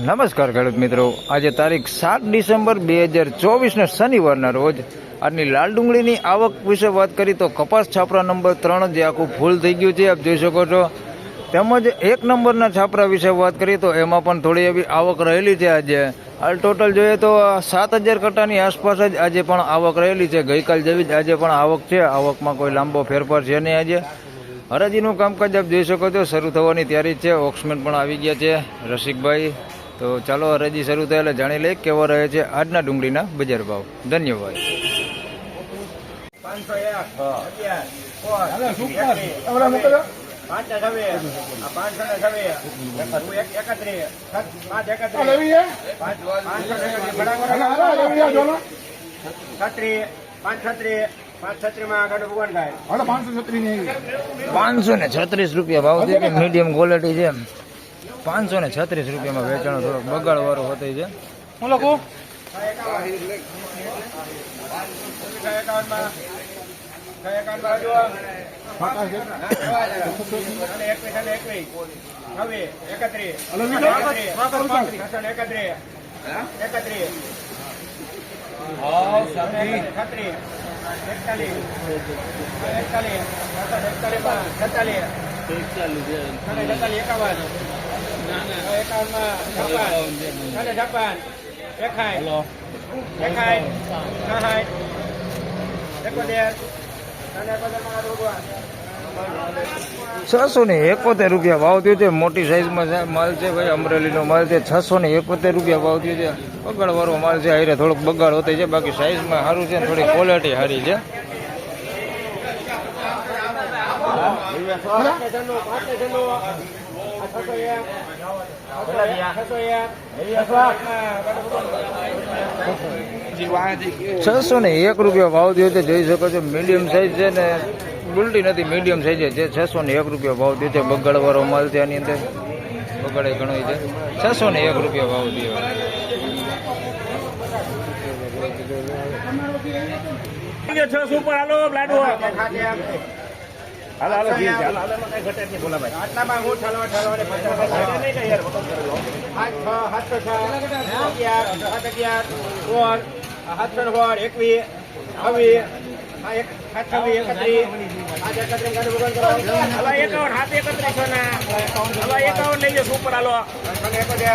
નમસ્કાર ખેડૂત મિત્રો. આજે તારીખ સાત ડિસેમ્બર બે હજાર ચોવીસના શનિવારના રોજ આજની લાલ ડુંગળીની આવક વિશે વાત કરી તો કપાસ છાપરા નંબર ત્રણ જે આખું ફૂલ થઈ ગયું છે, આપ જોઈ શકો છો. તેમજ એક નંબરના છાપરા વિશે વાત કરીએ તો એમાં પણ થોડી એવી આવક રહેલી છે આજે. હાલ ટોટલ જોઈએ તો સાત હજાર કટ્ટાની આસપાસ જ આજે પણ આવક રહેલી છે. ગઈકાલ જેવી જ આજે પણ આવક છે. આવકમાં કોઈ લાંબો ફેરફાર છે નહીં આજે. હરાજીનું કામકાજ આપ જોઈ શકો છો. શરૂ થવાની તૈયારી છે. ઓક્સમેન પણ આવી ગયા છે. રસિકભાઈ તો ચાલો હરાજી શરૂ થાય એટલે જાણી લઈએ કેવો રહે છે આજના ડુંગળીના બજાર ભાવ. ધન્યવાદ. પાંચસો ને છત્રીસ. રૂપિયા ભાવ છે મીડિયમ ક્વોલિટી આ પાંચસો ને છવ્વીસ. હું એક- એકત્રીસ. પાંચ એકત્રીસ. પાંચ- પાંચસો એકતાલીસ એકત્રીસ. બરાબર? છત્રીસ. પાંચ છત્રીસ. પાંચ છત્રીસમાં ગાડું ભગવાન થાય. પાંચસો ને છત્રીસ રૂપિયા ભાવ છે કે મીડિયમ ક્વોલિટી છે પાંચસો ને છત્રીસ રૂપિયામાં વેચાણ થોડોક બગાડ વાળો હોતો છે છ એકાવનમાં. છ એકાવનમાં હજુ. અને એકવીસ અને એકવીસ. છવ્વીસ. એકત્રીસ. એકત્રીસ. છસો ને એકત્રીસ. એકત્રીસ. છત્રીસ. એકતાલીસ. એકતાલીસ. એકતાલીસમાં છેતાલીસ. અને છેતાલીસ એકાવન. એકાવનમાં છપ્પન. અને છપ્પન. એકાઈ. એકાઈ. સાઠ. એકોતેર. અને એકોતેરમાં કાઢું ભગવાન. છસો ને એકોતેર રૂપિયા ભાવ થયો છે મોટી સાઈઝમાં માલ છે ભાઈ અમરેલીનો માલ છે છસો ને એકોતેર રૂપિયા ભાવ થયો છે બગાડવાળો માલ છે હારે થોડોક બગાડ હોતો છે બાકી સાઈઝમાં સારું છે થોડી ક્વોલિટી સારી છે પાંચને છસો એક. છસો ને એક રૂપિયા ભાવ થયો છે, જોઈ શકો છો મીડિયમ સાઈઝ છે ને બુલટી નથી મીડિયમ સાઈઝ છે છસો ને એક રૂપિયા ભાવ થયો છે બગાડ વાળો માલ છે આની અંદર. બગાડે ઘણો છે. છસો ને એક રૂપિયા ભાવ થયો આટલામાં હું ઠાલવા ઠાલવાને પચાસ સાત છ સાતસો છ અગિયાર સાત અગિયાર સોળ હાથ ને સોળ એકવીસ છવ્વીસ આ એક સાત છવ્વીસ એકત્રીસ પાંચ એકત્રીસ ગાડી ભગવાન કરો હવે એકાવન હાથ એકત્રીસ છો ના. હવે એકાવન લઈ જશો ઉપર હાલો. એકોતેર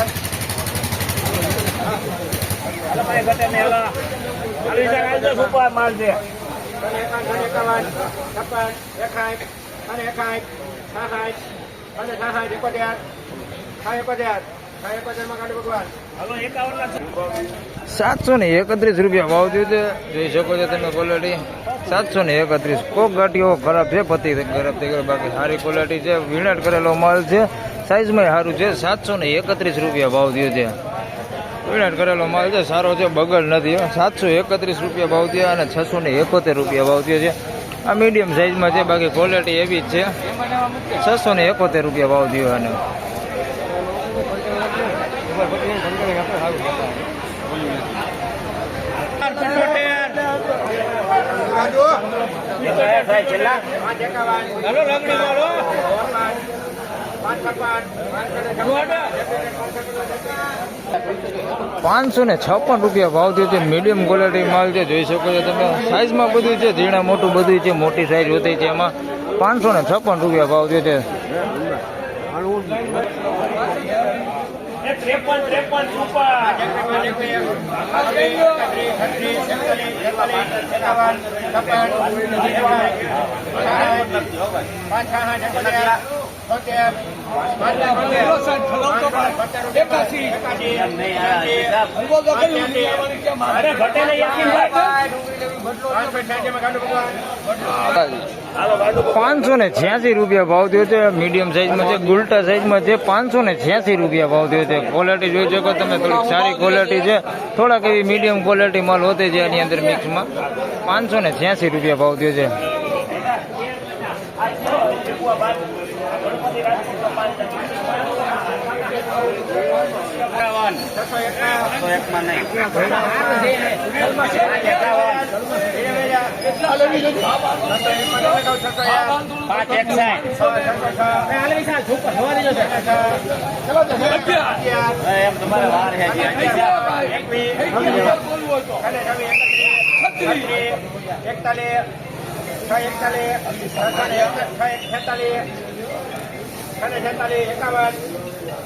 હાલો ભાઈ ઘટે ને હાલો. હાલી જાય આવી જશો ઉપર માલ છે અને એકાવન એકાવન છપ્પન એકાઠ અને એકાઠ સાઠ અને સાઠ એકોતેર છ એકોતેર છ એકોતેરમાં ગાડી ભગવાન. હાલો એકાવન ના સાતસો ને એકત્રીસ રૂપિયા ભાવ થયું છે. જોઈ શકો છો તમે ક્વોલિટી સાતસો ને એકત્રીસ. કોક ગાંઠીઓ ખરાબ છે પતિ ખરાબ થઈ ગયો બાકી સારી ક્વોલિટી છે. વીણટ કરેલો માલ છે. સાઈઝમાં સારું છે. સાતસો ને એકત્રીસ રૂપિયા ભાવ થયો છે. વીણટ કરેલો માલ છે, સારો છે, બગડ નથી. સાતસો એકત્રીસ રૂપિયા ભાવ થયો અને છસો ને એકોતેર રૂપિયા ભાવ થયો છે. આ મીડિયમ સાઈઝમાં છે, બાકી ક્વોલિટી એવી જ છે. છસો ને એકોતેર રૂપિયા ભાવ થયો અને છેલ્લા પાંચ એકાવન હાલો લગડી મારો પાંચ છપ્પન પાંચસો ને છપ્પન રૂપિયા ભાવ થયો છે મીડિયમ ક્વોલિટી માલ છે જોઈ શકો છો તમે સાઈઝમાં બધું છે ઝીણા મોટું બધું છે મોટી સાઈઝ હોતી છે એમાં પાંચસો ને છપ્પન રૂપિયા ભાવ થયો છે ત્રેપન પાંચસો ને છ્યાસી રૂપિયા ભાવ થયો છે. મીડિયમ સાઈઝમાં છે, ગુલટા સાઈઝમાં છે. પાંચસો ને છ્યાસી રૂપિયા ભાવ થયો છે. ક્વોલિટી જોઈ શકો તમે, થોડીક સારી ક્વોલિટી છે. થોડાક એવી મીડિયમ ક્વોલિટી માલ હોતી છે એની અંદર મિક્સમાં પાંચસો ને છ્યાસી રૂપિયા ભાવ થયો છે. એકાવન વાર છે એકતાલીસ છ એકતાલીસ છેતાલીસ અને છેતાલીસ એકાવન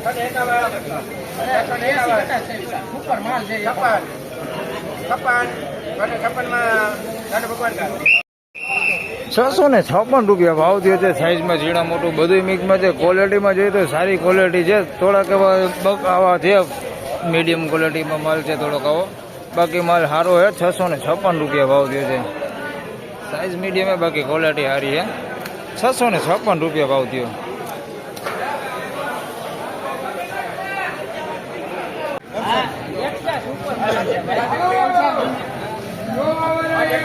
અને એકાવન છસો ને છપ્પન રૂપિયા ભાવ થયો છે સાઈઝમાં ઝીણા મોટું બધું મિક્સમાં છે. ક્વોલિટીમાં જોઈએ તો સારી ક્વોલિટી છે. થોડાક એવા આવા છે મીડિયમ ક્વોલિટીમાં માલ છે થોડોક આવો. બાકી માલ સારો છે, છસો ને છપ્પન રૂપિયા ભાવ થયો છે. સાઈઝ મીડિયમ બાકી ક્વોલિટી સારી છે. છસો ને છપ્પન રૂપિયા ભાવ થયો.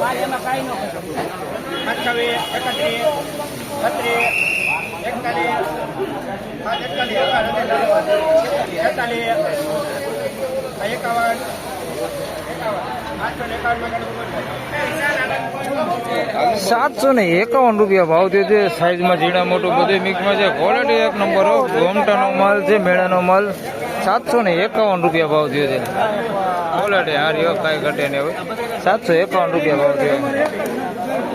સાતસો ને સાતસો ને એકાવન સાતસો ને એકાવન રૂપિયા ભાવ થયો છે. સાઈઝમાં ઝીણા, મોટું બધું મિક્સમાં છે. ક્વોલિટી એક નંબર ઘોમટાનો માલ છે, મેળાનો માલ. સાતસો ને એકાવન રૂપિયા ભાવ થયો છે. ક્વોલિટી હારી કાંઈ ઘટે નહીં હવે સાતસો એકાવન રૂપિયા ભાવ થયો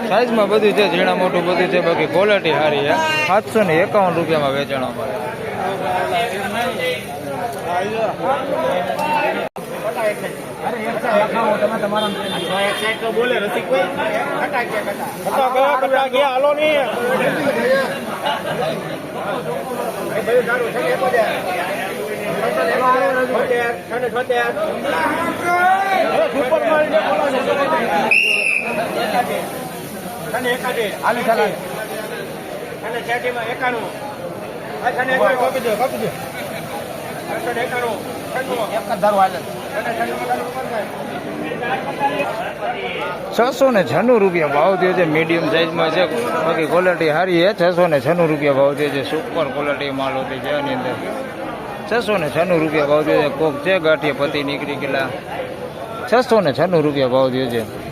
સાઈઝમાં બધું છે, ઝીણા મોટું બધું છે, બાકી ક્વોલિટી સારી છે. સાતસો ને એકાવન રૂપિયામાં વેચાણ અમારે. એકાણું. છને. છને. છને. છસો ને છન્નું રૂપિયા ભાવ થયો છે મીડિયમ સાઈઝમાં છે બાકી ક્વોલિટી સારી છે, છસો ને છન્નું રૂપિયા ભાવ થયો છે સુપર ક્વોલિટી માલ હોતી છે એની અંદર છસો ને છન્નું રૂપિયા ભાવ થયો છે. કોક છે ગાંઠિયા પતિ નીકળી ગયેલા. છસો ને છન્નું રૂપિયા ભાવ થયો છે.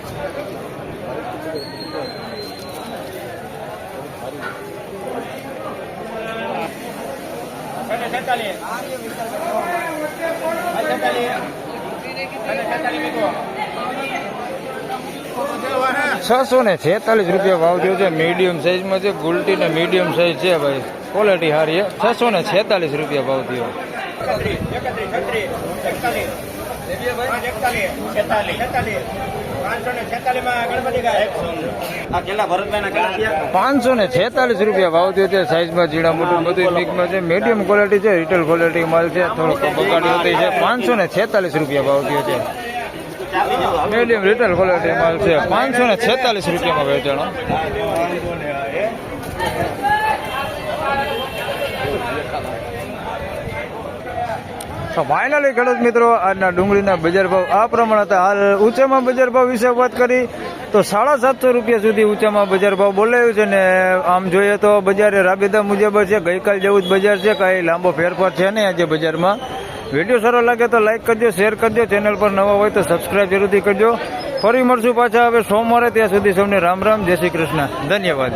છસો ને છેતાલીસ રૂપિયા ભાવ જોયો છે. મીડિયમ સાઈઝમાં છે. ગુલટી ને મીડિયમ સાઈઝ છે ભાઈ. ક્વોલિટી સારી છે છસો ને છેતાલીસ રૂપિયા ભાવ થયો. ને પાંચસો ને છેતાલીસ રૂપિયા ભાવ થયો. છે સાઈઝમાં જીડા મોટું બધું મિકમાં છે. મીડિયમ ક્વોલિટી છે રિટેલ ક્વોલિટી માલ છે. થોડોક બગાડી હતી છે. પાંચસો ને છેતાલીસ રૂપિયા ભાવ થયો છે. મીડિયમ રિટેલ ક્વોલિટી માલ છે. પાંચસો ને છેતાલીસ રૂપિયામાં વેચાણો તો ફાઇનલી ખેડૂત મિત્રો, આજના ડુંગળીના બજાર ભાવ આ પ્રમાણે હતા. હાલ ઊંચામાં બજાર ભાવ વિશે વાત કરી, તો સાડા સાતસો રૂપિયા સુધી ઊંચામાં બજાર ભાવ બોલાયું છે ને આમ જોઈએ તો બજારે રાબેતા મુજબ છે. ગઈકાલ જેવું જ બજાર છે, કાંઈ લાંબો ફેરફાર છે નહીં આજે બજારમાં. વીડિયો સારો લાગે તો લાઇક કરજો, શેર કરજો, ચેનલ પર નવા હોય તો સબસ્ક્રાઈબ જરૂરથી કરજો. ફરી મળશું પાછા હવે સોમવારે, ત્યાં સુધી સૌને રામ રામ, જય શ્રી કૃષ્ણ. ધન્યવાદ.